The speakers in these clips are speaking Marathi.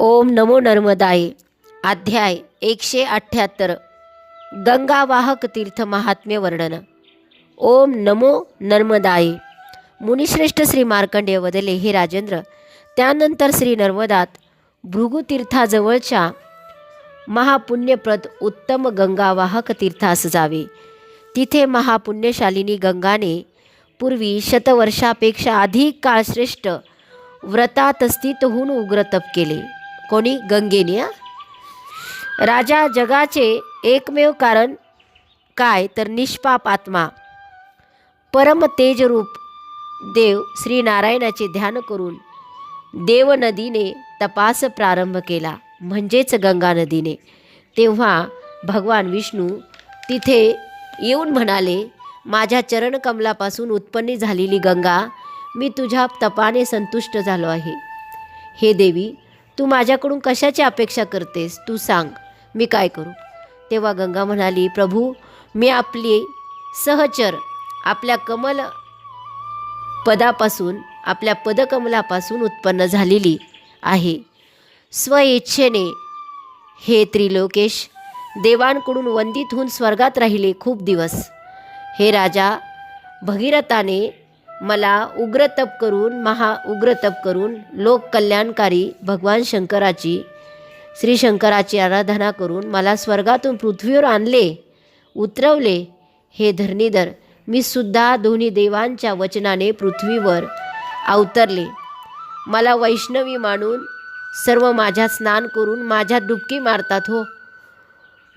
ओम नमो नर्मदाय. अध्याय एकशे अठ्ठ्याहत्तर गंगावाहक तीर्थ महात्म्य वर्णन. ओम नमो नर्मदाय. मुनिश्रेष्ठ श्री मार्कंडेय वदले हे राजेंद्र त्यानंतर श्री नर्मदात भृगुतीर्थाजवळच्या महापुण्यप्रद उत्तम गंगावाहक तीर्थास जावे. तिथे महापुण्यशालिनी गंगाने पूर्वी शतवर्षापेक्षा अधिक काळ श्रेष्ठ व्रतात स्थित होऊन उग्र तप केले. कोणी? गंगेने राजा जगाचे एकमेव कारण काय? तर निष्पाप आत्मा. परम तेजरूप देव श्री नारायणाचे ध्यान करून देव नदीने तपास प्रारंभ केला. म्हणजेच गंगा नदीने. तेव्हा भगवान विष्णू तिथे येऊन म्हणाले माझ्या चरणकमलापासून उत्पन्न झालेली गंगा मी तुझ्या तपाने संतुष्ट झालो आहे. हे देवी तू माझ्याकडून कशाची अपेक्षा करतेस? तू सांग. मी काय करू? तेव्हा गंगा म्हणाली प्रभू मी आपली सहचर आपल्या कमल पदापासून आपल्या पदकमलापासून उत्पन्न झालेली आहे. स्वइच्छेने हे त्रिलोकेश देवांकडून वंदित होऊन स्वर्गात राहिले खूप दिवस. हे राजा भगीरथाने मला उग्र तप करून महा उग्र तप करून लोककल्याणकारी भगवान शंकराची श्री शंकराची आराधना करून मला स्वर्गातून पृथ्वीवर आणले उतरवले. हे धरणीधर मी सुद्धा दोन्ही देवांच्या वचनाने पृथ्वीवर अवतरले. मला वैष्णवी मानून सर्व माझ्या स्नान करून माझ्या डुबकी मारतात हो.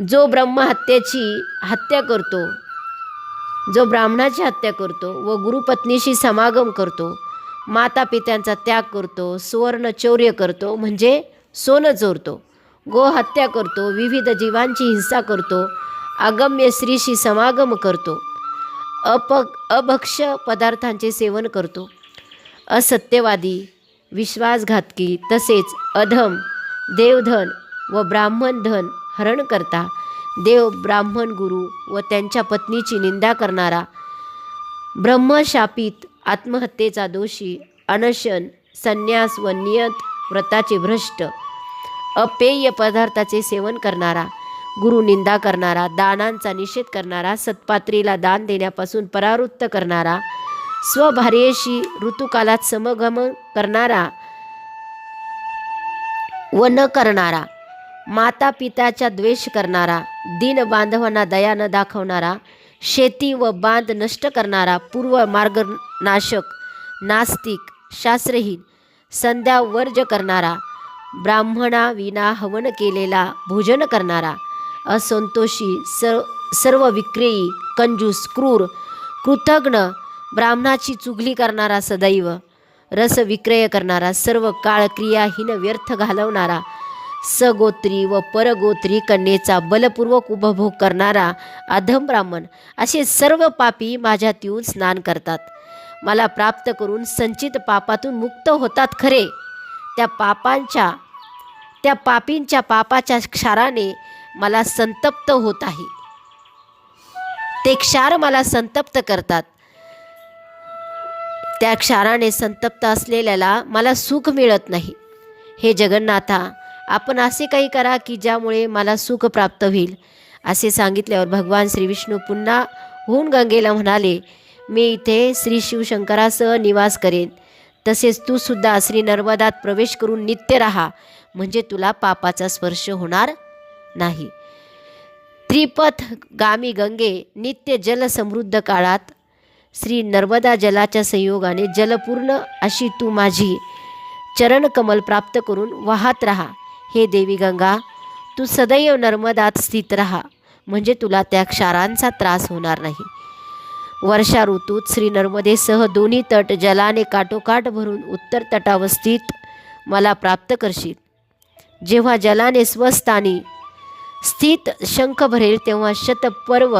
जो ब्रह्महत्येची हत्या करतो जो ब्राह्मणाची हत्या करतो व गुरुपत्नीशी समागम करतो माता पित्यांचा त्याग करतो सुवर्ण चौर्य करतो म्हणजे सोनं चोरतो गोहत्या करतो विविध जीवांची हिंसा करतो अगम्य स्त्रीशी समागम करतो अप अभक्ष पदार्थांचे सेवन करतो. असत्यवादी विश्वासघातकी तसेच अधम देवधन व ब्राह्मण धन हरण करता देव ब्राह्मण गुरु व त्यांच्या पत्नीची निंदा करणारा ब्रह्मशापित आत्महत्येचा दोषी अनशन संन्यास व नियत व्रताचे भ्रष्ट अपेय पदार्थाचे सेवन करणारा गुरु निंदा करणारा दानांचा निषेध करणारा सत्पात्रीला दान देण्यापासून परावृत्त करणारा स्वभार्येशी ऋतुकालात समगम करणारा व न करणारा माता पित्याचा द्वेष करणारा दिन बांधवांना दया न दाखवणारा शेती व बांध नष्ट करणारा पूर्व मार्गनाशक नास्तिक शास्त्रहीन संध्या वर्ज करणारा ब्राह्मणाविना हवन केलेला भोजन करणारा असंतोषी स सर्व विक्रेयी कंजूस क्रूर कृतज्ञ ब्राह्मणाची चुगली करणारा सदैव रस विक्रय करणारा सर्व काळ क्रियाहीन व्यर्थ घालवणारा सगोत्री व परगोत्री कन्येचा बलपूर्वक उपभोग करणारा अधम ब्राह्मण असे सर्व पापी माझ्यात येऊन स्नान करतात. मला प्राप्त करून संचित पापातून मुक्त होतात खरे. त्या पापांच्या त्या पापींच्या पापाच्या क्षाराने मला संतप्त होत आहे. ते क्षार मला संतप्त करतात. त्या क्षाराने संतप्त असलेल्याला मला सुख मिळत नाही. हे जगन्नाथा आपण असे काही करा की ज्यामुळे मला सुख प्राप्त होईल. असे सांगितल्यावर भगवान श्री विष्णू पुन्हा होऊन गंगेला म्हणाले मी इथे श्री शिवशंकरासह निवास करेन. तसेच तू सुद्धा श्री नर्मदात प्रवेश करून नित्य राहा. म्हणजे तुला पापाचा स्पर्श होणार नाही. त्रिपथ गामी गंगे नित्य जलसमृद्ध काळात श्री नर्मदा जलाच्या संयोगाने जलपूर्ण अशी तू माझी चरणकमल प्राप्त करून वाहत राहा. हे देवी गंगा तू सदैव नर्मदात स्थित राहा म्हणजे तुला त्या क्षारांचा त्रास होणार नाही. वर्षा ऋतूत श्री नर्मदेसह दोन्ही तट जलाने काटोकाट भरून उत्तर तटावस्थित मला प्राप्त करशील. जेव्हा जलाने स्वस्थानी स्थित शंख भरेल तेव्हा शतपर्व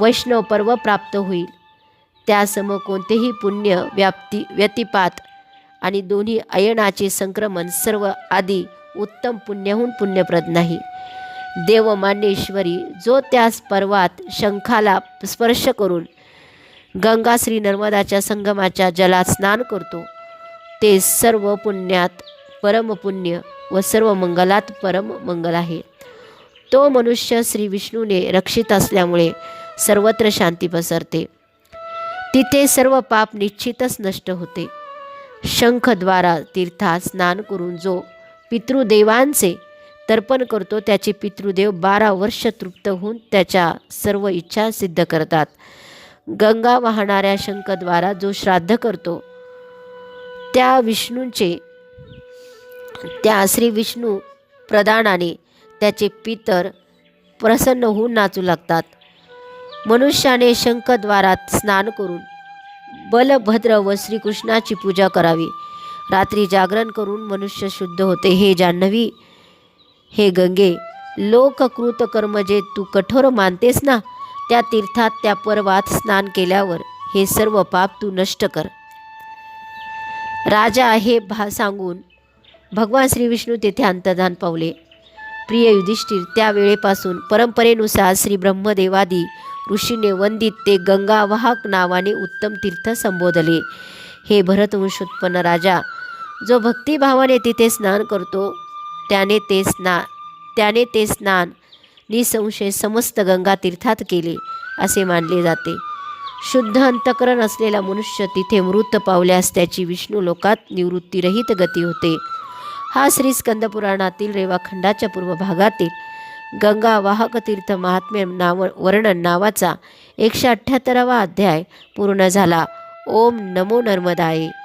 वैष्णव पर्व प्राप्त होईल. त्यासम कोणतेही पुण्य व्याप्ती व्यतिपात आणि दोन्ही अयनाचे संक्रमण सर्व आदी उत्तम पुण्यहून पुण्यप्रद नाही. देवमान्येश्वरी जो त्यास पर्वात शंखाला स्पर्श करून गंगा श्री नर्मदाच्या संगमाच्या जलात स्नान करतो ते सर्व पुण्यात परमपुण्य व सर्व मंगलात परम मंगल आहे. तो मनुष्य श्री विष्णूने रक्षित असल्यामुळे सर्वत्र शांती पसरते. तिथे सर्व पाप निश्चितच नष्ट होते. शंखद्वारा तीर्थात स्नान करून जो पितृदेवांचे तर्पण करतो. त्याचे पितृदेव बारा वर्ष तृप्त होऊन त्याच्या सर्व इच्छा सिद्ध करतात. गंगा वाहणाऱ्या शंखद्वारा जो श्राद्ध करतो त्या विष्णूंचे त्या श्री विष्णू प्रदानाने त्याचे पितर प्रसन्न होऊन नाचू लागतात. मनुष्याने शंखद्वारात स्नान करून बलभद्र व श्रीकृष्णाची पूजा करावी. रात्री जागरण करून मनुष्य शुद्ध होते. हे जान्हवी हे गंगे लोककृत कर्म जे तू कठोर मानतेस ना त्या तीर्थात त्या पर्वात स्नान केल्यावर हे सर्व पाप तू नष्ट कर. राजा हे भा सांगून भगवान श्री विष्णू तेथे अंतर्धान पावले. प्रिय युधिष्ठिर त्या वेळेपासून परंपरेनुसार श्री ब्रह्मदेवादी ऋषीने वंदित ते गंगावाहक नावाने उत्तम तीर्थ संबोधले. हे भरतवंशोत्पन्न राजा जो भक्तिभावाने तिथे स्नान करतो त्याने ते स्ना त्याने ते स्नान निसंशय समस्त गंगा तीर्थात केले असे मानले जाते. शुद्ध अंतकरण असलेला मनुष्य तिथे मृत पावल्यास त्याची विष्णू लोकात निवृत्तीरहित गती होते. हा श्री स्कंदपुराणातील रेवाखंडाच्या पूर्व भागातील गंगा वाहक तीर्थ महात्म्य नाव वर्णन नावाचा एकशे अठ्ठ्याहत्तरावा अध्याय पूर्ण झाला. ओम नमो नर्मदाये.